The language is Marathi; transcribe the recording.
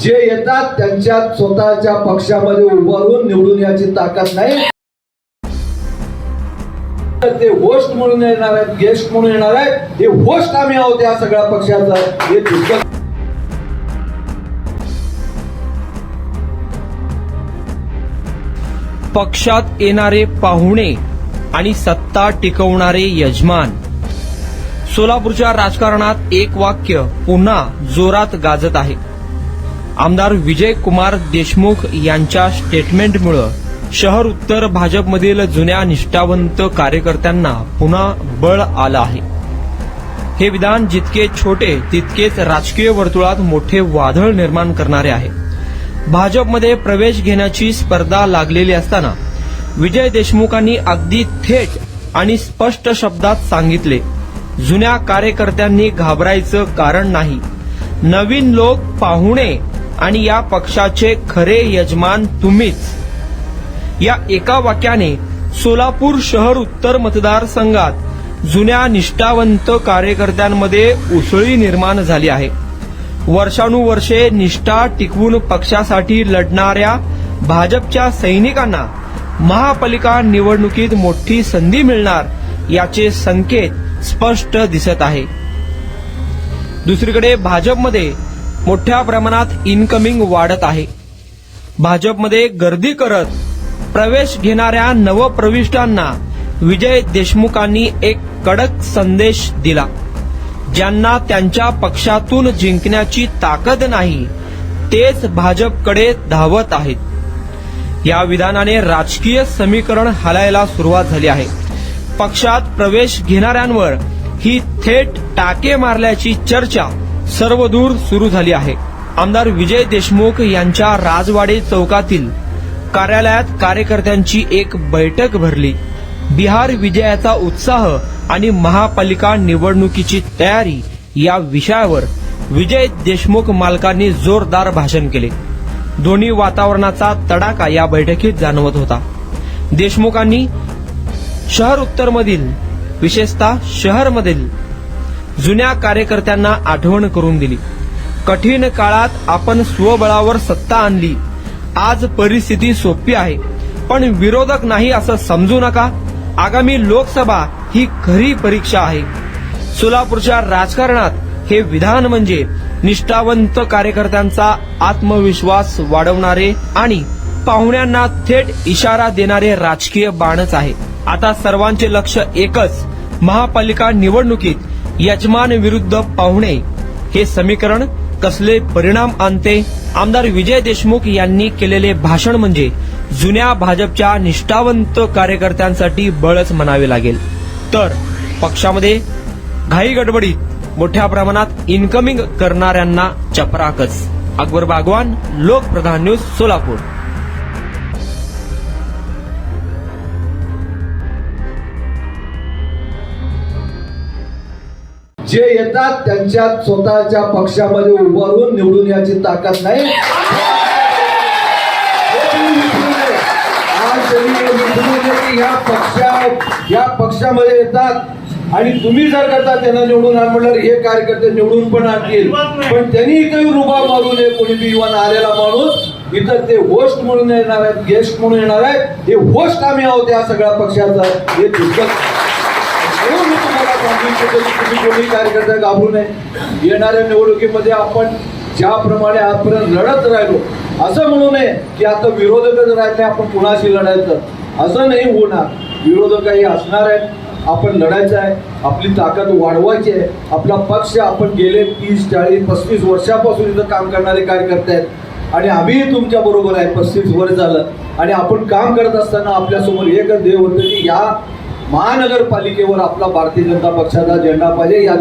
जे येतात त्यांच्यात स्वतःच्या पक्षामध्ये उभारून निवडून याची ताकद नाही. तर ते होस्ट म्हणून येणार आहेत गेस्ट म्हणून येणार आहेत. हे होस्ट आम्ही आहोत या सगळ्या पक्षाचं. हे तितकं पक्षात येणारे पाहुणे आणि सत्ता टिकवणारे यजमान. सोलापूरच्या राजकारणात एक वाक्य पुन्हा जोरात गाजत आहे. आमदार विजय कुमार देशमुख यांच्या स्टेटमेंटमुळं शहर उत्तर भाजपमधील जुन्या निष्ठावंत कार्यकर्त्यांना पुन्हा बळ आलं आहे. हे विधान जितके छोटे तितकेच राजकीय वर्तुळात मोठे वादळ निर्माण करणारे आहे. भाजपमध्ये प्रवेश घेण्याची स्पर्धा लागलेली असताना विजय देशमुखांनी अगदी थेट आणि स्पष्ट शब्दात सांगितले जुन्या कार्यकर्त्यांनी घाबरायचं कारण नाही. नवीन लोक पाहुणे आणि या पक्षाचे खरे यजमान तुम्हीच. या एका वाक्याने सोलापूर शहर उत्तर मतदारसंघात जुन्या निष्ठावंत कार्यकर्त्यांमध्ये उसळी निर्माण झाली आहे. वर्षानुवर्षे निष्ठा टिकवून पक्षासाठी लढणाऱ्या भाजपच्या सैनिकांना महापालिका निवडणुकीत मोठी संधी मिळणार याचे संकेत स्पष्ट दिसत आहे. दुसरीकडे भाजपमध्ये मोठ्या प्रमाणात इनकमिंग वाढत आहे. भाजपमध्ये गर्दी करत प्रवेश घेणाऱ्या नवप्रविष्टांना विजय देशमुखांनी एक कडक संदेश दिला. ज्यांना त्यांच्या पक्षातून जिंकण्याची ताकद नाही तेच भाजपकडे धावत आहेत. या विधानाने राजकीय समीकरण हलायला सुरुवात झाली आहे. पक्षात प्रवेश घेणाऱ्यांवर ही थेट टाके मारल्याची चर्चा सर्वदूर सुरू झाली आहे. आमदार विजय देशमुख यांच्या राजवाडे चौकातील कार्यालयात कार्यकर्त्यांची एक बैठक भरली. बिहार विजयाचा उत्साह आणि महापालिका निवडणुकीची तयारी या विषयावर विजय देशमुख मालकांनी जोरदार भाषण केले. दोन्ही वातावरणाचा तडाखा या बैठकीत जाणवत होता. देशमुखांनी शहर उत्तरमधील विशेषतः शहरमधील जुन्या कार्यकर्त्यांना आठवण करून दिली. कठीण काळात आपण स्वबळावर सत्ता आणली. आज परिस्थिती सोपी आहे. पण विरोधक नाही असं समजू नका. आगामी लोकसभा ही खरी परीक्षा आहे. सोलापूरच्या राजकारणात हे विधान म्हणजे निष्ठावंत कार्यकर्त्यांचा आत्मविश्वास वाढवणारे आणि पाहुण्यांना थेट इशारा देणारे राजकीय बाणच आहे. आता सर्वांचे लक्ष एकच महापालिका निवडणुकीत यजमान विरुद्ध पाहुणे. हे समीकरण कसले परिणाम आणते? आमदार विजय देशमुख यांनी केलेले भाषण म्हणजे जुन्या भाजपच्या निष्ठावंत कार्यकर्त्यांसाठी बळच म्हणावे लागेल. तर पक्षामध्ये घाई गडबडीत मोठ्या प्रमाणात इन्कमिंग करणाऱ्यांना चपराकच. अकबर बागवान लोकप्रधान न्यूज सोलापूर. जे येतात त्यांच्यात स्वतःच्या पक्षामध्ये उभारून निवडून याची ताकद नाही. या पक्षा या पक्षामध्ये येतात आणि तुम्ही जर करता त्यांना निवडून आण म्हटलं हे कार्यकर्ते निवडून पण आणतील. पण त्यांनी काही रुबा मारू नये कोणी बी युवा आलेला माणूस इथं ते होस्ट म्हणून येणार आहेत गेस्ट म्हणून येणार आहेत. हे होस्ट आम्ही आहोत या सगळ्या पक्षाचं. हे तितकं म्हणून मी तुम्हाला तुम्ही कोणी कार्यकर्ता घाबरू नये येणाऱ्या निवडणुकीमध्ये आपण ज्याप्रमाणे आजपर्यंत लढत राहिलो असं म्हणू नये की आता विरोधकच राहिले आपण कुणाशी लढायचं? असं नाही होणार. विरोधकही असणार आहेत आपण लढायचं आहे आपली ताकद वाढवायची आहे आपला पक्ष आपण गेले तीस चाळीस पस्तीस वर्षापासून इथं काम करणारे कार्यकर्ते आहेत. आणि आम्ही तुमच्या बरोबर आहे पस्तीस वर्ष झालं. आणि आपण काम करत असताना आपल्यासमोर एकच देव होतं की या महानगरपालिकेवर आपला भारतीय जनता पक्षाचा झेंडा पाहिजे या